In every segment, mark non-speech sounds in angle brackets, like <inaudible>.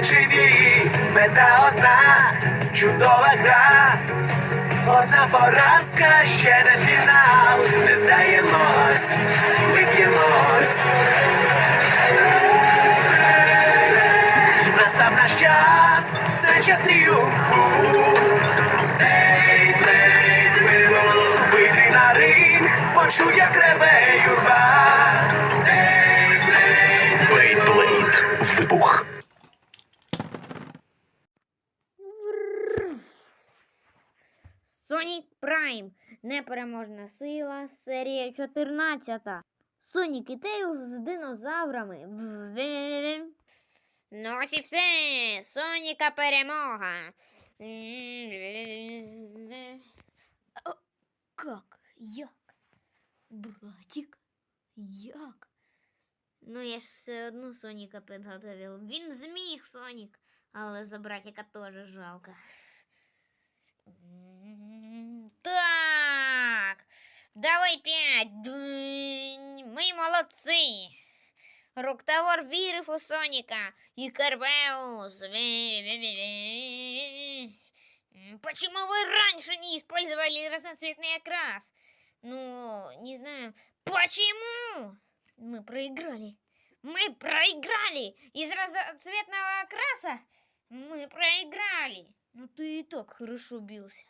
живі, мета одна, чудова гра. Одна поразка, ще не фінал. Не здаємось, ми б'ємось. Настав наш час, це час тріумфу. Ей, Вилов, вийди на ринг, почуй, як реве юрба. Непереможна сила. Серія 14. Сонік і Тейлз з динозаврами. Ну ось і все. Соніка перемога. О? Як? Братик? Як? Ну, я ж все одно Соніка підготовив. Він зміг, Сонік. Але за братика теж жалко. М, Так. Давай п'ять. Динь. Ми молодці. Руктавор вірив у Соніка і Карбеус. Ве-ве-ве-ве. М, Почему вы раньше не использовали разноцветный окрас? Ну, не знаю. Почему? Мы проиграли. Мы проиграли. Из разноцветного окраса мы проиграли. Ну ты и так хорошо бился.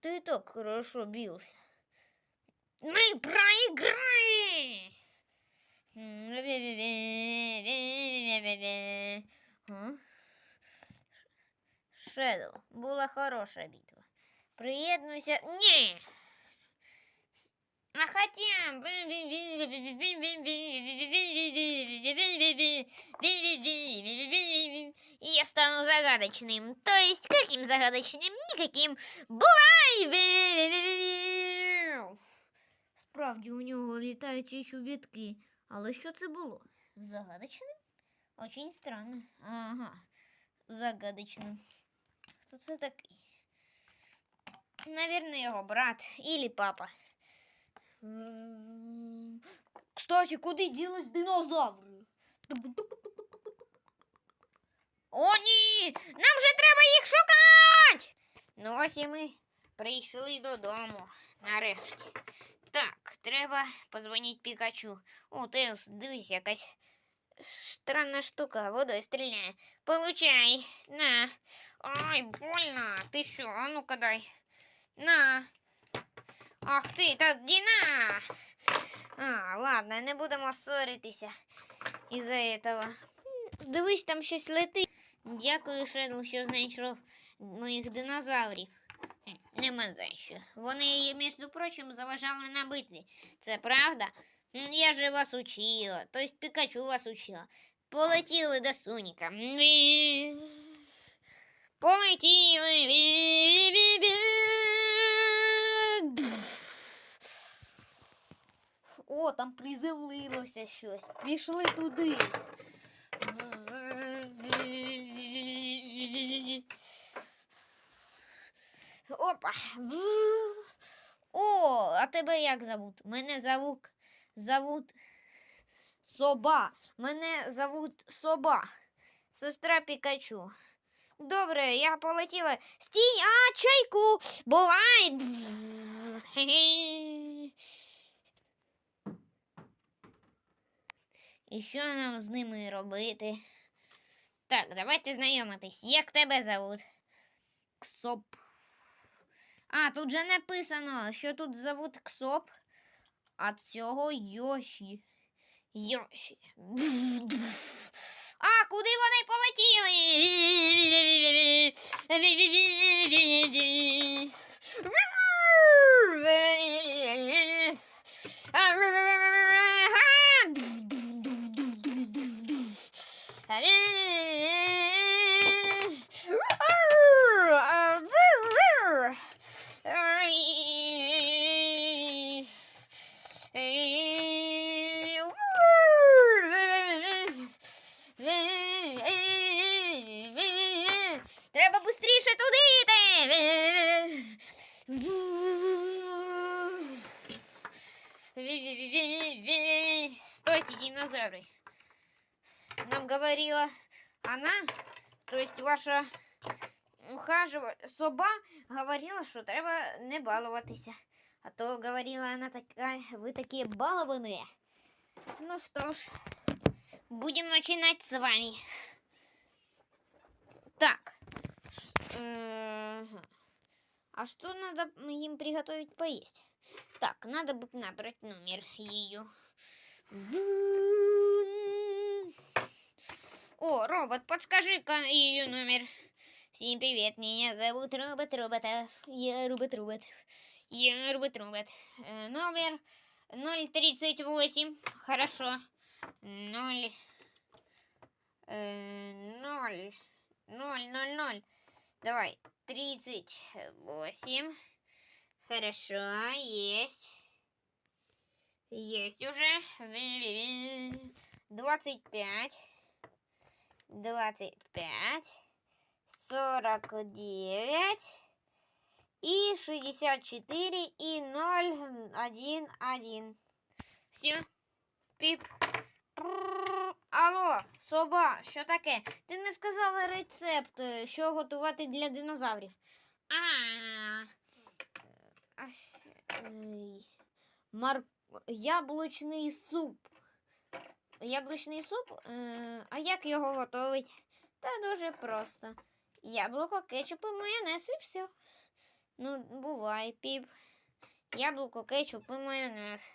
Ты так хорошо бился. Мы проиграли! М, ве-ве-ве-ве-ве-ве-ве-ве. А? Шедоу, була хороша битва. Приєднуйся. Ні! А хотя... Я стану загадочным. То есть каким загадочным? Никаким. Бувай! Справді у нього літаючі чобітки. Але що це було? Загадочним? Очень странно. Ага. Загадочним. Хто це такий? Наверное, його брат или папа. Кстати, куди ділись динозаври? О, ні! Нам же треба їх шукати! Ну, ось і ми прийшли додому. Нарешті. Так, треба позвонити Пікачу. О, Тейлз, дивись, якась странна штука водою стріляє. Получай. На. Ай, больно. Ти що? А ну-ка дай. На. Ах ти, та на. А, ладно, не будемо ссоритися із-за этого. Дивись, там щось летить. Дякую, Шедл, що знайшов моїх динозаврів. Хм, Нема за що. Вони, між прочим, заважали на битві. Це правда? М, Я же вас учила. Тобто Пікачу вас учила. Полетіли до Суніка. Ві. Полетіли. Ві-ві-ві. О, там приземлилося щось. Пішли туди. Опа. О, а тебе як зовут? Мене зовут зовут Соба. Мене зовут Соба. Сестра Пікачу. Добре, я полетіла. Стій, а, чайку! Бувай! І що нам з ними робити? Так, давайте знайомитись. Як тебе зовут? Ксоп. А, тут же написано, що тут зовут Ксоп, а цього Йоші. Йоші. А, куди вони Треба <laughs> йти. Стойте, динозавры. Нам говорила она, то есть ваша ухажива... соба говорила, що треба не балуватися. А то говорила она такая, вы такие балованные. Ну что ж, будем начинать с вами. Так. Мгм. А что надо им приготовить поесть? Так, надо бы набрать номер ее. О, робот, подскажи-ка ее номер. Всем привет, меня зовут Робот Роботов. Я Робот Робот. Я Робот Робот. Э, Номер 038. Хорошо. 0. 0. 0, 0, 0. Давай. 38. Хорошо, есть. Есть уже. 25. 25. 49. И 64 и 0, 1, 1. Все. Пип. Соба, що таке? Ти не сказала рецепт, е, що готувати для динозаврів. А, а щ- ей, мар... яблучний суп. Яблучний суп? Е, а як його готовить? Та дуже просто. Яблуко, кетчуп і майонез і все. Ну, бувай, піп. Яблуко, кетчуп і майонез.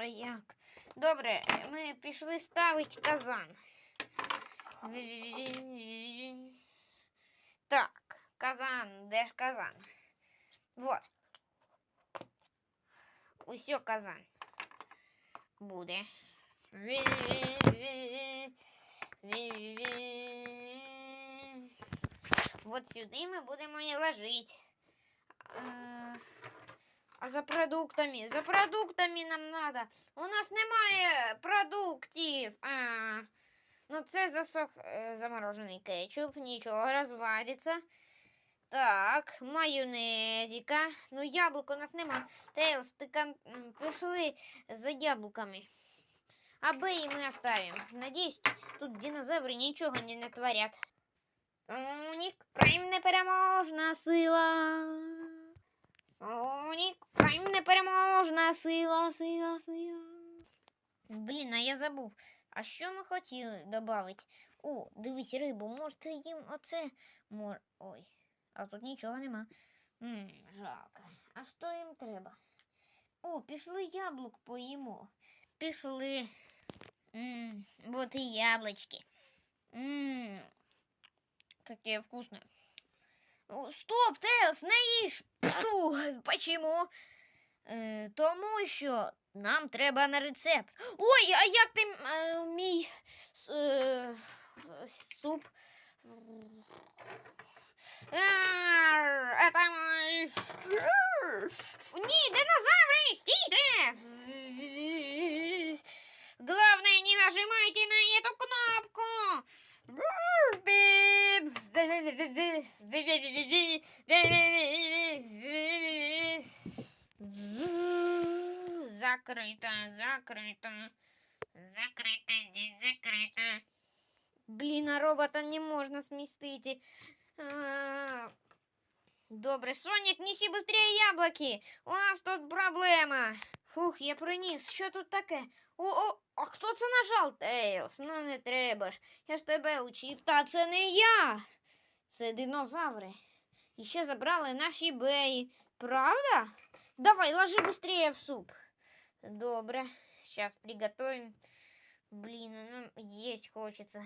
А як? Добре, ми пішли ставити казан. Так, казан, де ж казан? Вот. Усьо казан. Буде. Вот сюди ми будемо і ложити. А за продуктами, за продуктами нам надо. У нас немає продуктів. А, ну це засох е, заморожений кетчуп, нічого розвариться. Так, майонезика. Ну, яблук у нас нема. Тейлс, ти кон... пішли за яблуками. А Б ми оставим. Надіюсь, тут динозаври нічого не натворять. Сонік, прайм непереможна сила. Непереможна сила, сила, сила. Блін, а я забув. А що ми хотіли додати? О, дивись, рибу, може їм оце. Мор... Ой, а тут нічого нема. М, жалко. А що їм треба? О, пішли яблук поїмо. Пішли. М, вот и яблочки. М, какие вкусные. Стоп, Тейлс. Фу, почему? Е, тому що нам треба на рецепт. Ой, а як ти е, мій е, суп? Ні, динозаври, стійте! Главное, не нажимайте на эту кнопку. Закрыто, закрыто. Закрыто, здесь закрыто. Блін, а робота не можна смістити. А, Добре, Сонік, неси быстрее яблоки. У нас тут проблема. Фух, я приніс. Що тут таке? О, о, а хто це нажав? Тейлс, ну не треба ж. Я ж тебе учив. Та це не я. Це динозаври. І ще забрали наші беї. Правда? Давай, ложи быстрее в суп. Добре. Сейчас приготовим. Блин, нам есть хочется.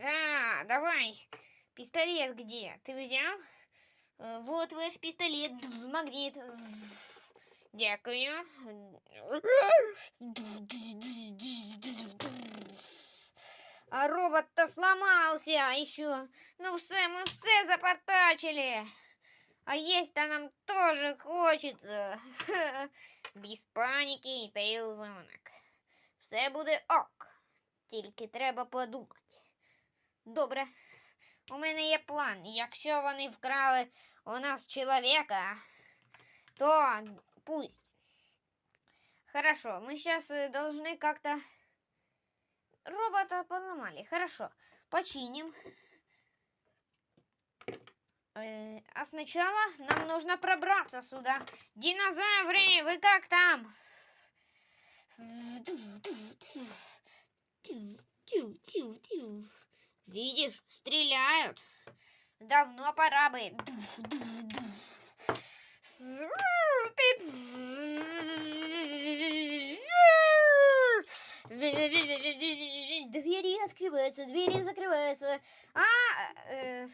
А, давай. Пистолет где? Ты взял? Э, Вот ваш пистолет. Магнит. Дякую. А робот-то сломался еще. Ну все, мы все запортачили. А есть-то нам тоже хочется. <laughs> Без паніки і тейлзонок. Все буде ок. Тільки треба подумати. Добре. У мене є план. Якщо вони вкрали у нас чоловіка, то пусть. Хорошо, мы сейчас должны как-то робота поломали. Хорошо, починим. Э, а сначала нам нужно пробраться сюда. Динозавры, вы как там? Видишь, стреляют. Давно пора бы Двери открываются, двери закрываются. А, е,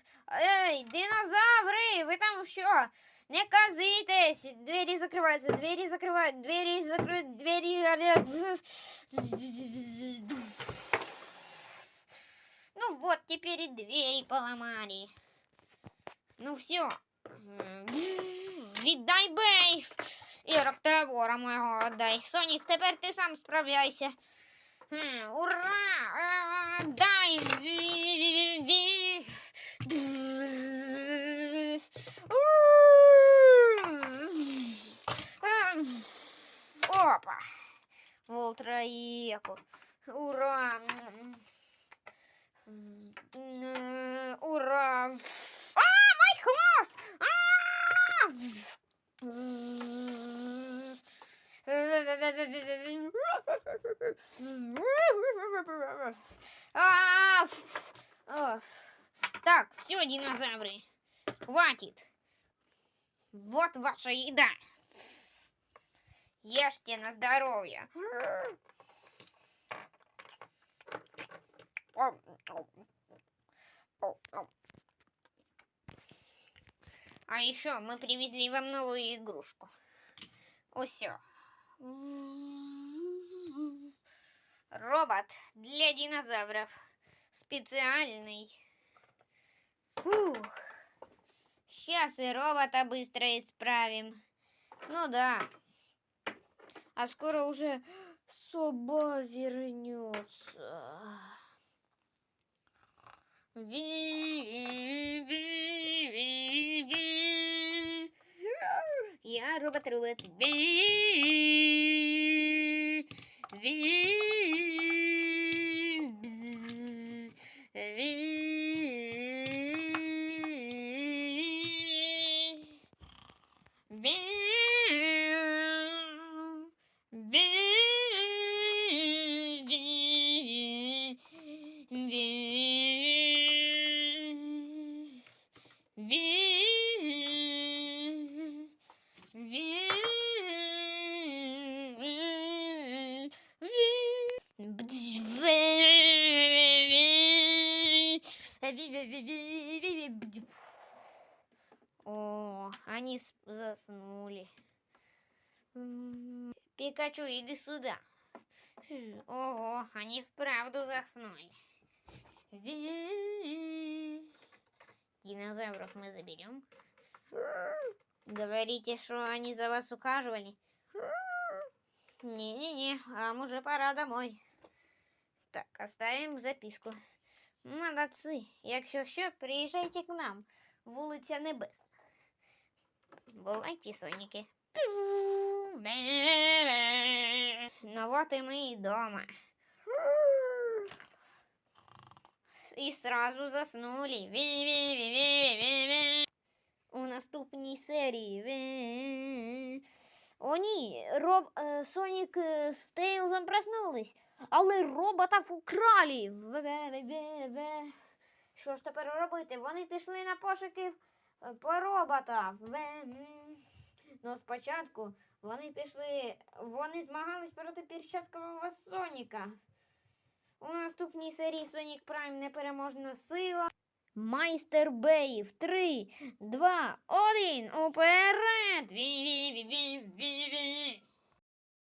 ей, динозаври, ви там що? Не казитесь. Двері закриваються, двері закривають, двері закривають, двері. але- Ну вот, теперь и двери поломали. Ну все. Віддай бей. І роктавора моєго отдай. Сонік, тепер ти сам справляйся. Ура! Дай! Опа! Волтраеку. Ура! Ура! А, мой хвост! А! А, о. Так, все, динозавры, хватит. Вот ваша еда. Ешьте на здоровье. А еще мы привезли вам новую игрушку. Усё. Робот для динозавров. Специальный. Фух. Сейчас и робота быстро исправим. Ну да. А скоро уже соба вернется. Yeah, robot roulette. V. V. V. они заснули. Пикачу, иди сюда. Ого, они вправду заснули. Динозавров мы заберем. Говорите, что они за вас ухаживали? Не-не-не, вам уже пора домой. Так, оставим записку. Молодці. Якщо що, приїжджайте к нам. Вулиця Небесна. Бувайте, соніки. Ну вот и мы и дома. И сразу заснули. У наступній серії. О, ні, Роб... е, Сонік е, з Тейлзом проснулись, але роботів украли. Що ж тепер робити? Вони пішли на пошуки по роботах. Ве- Ну, спочатку вони пішли, вони змагались проти перчаткового Соніка. У наступній серії Сонік Прайм непереможна сила. Майстер Беїв. Три, два, один. Уперед! Ві-ві-ві-ві-ві-ві.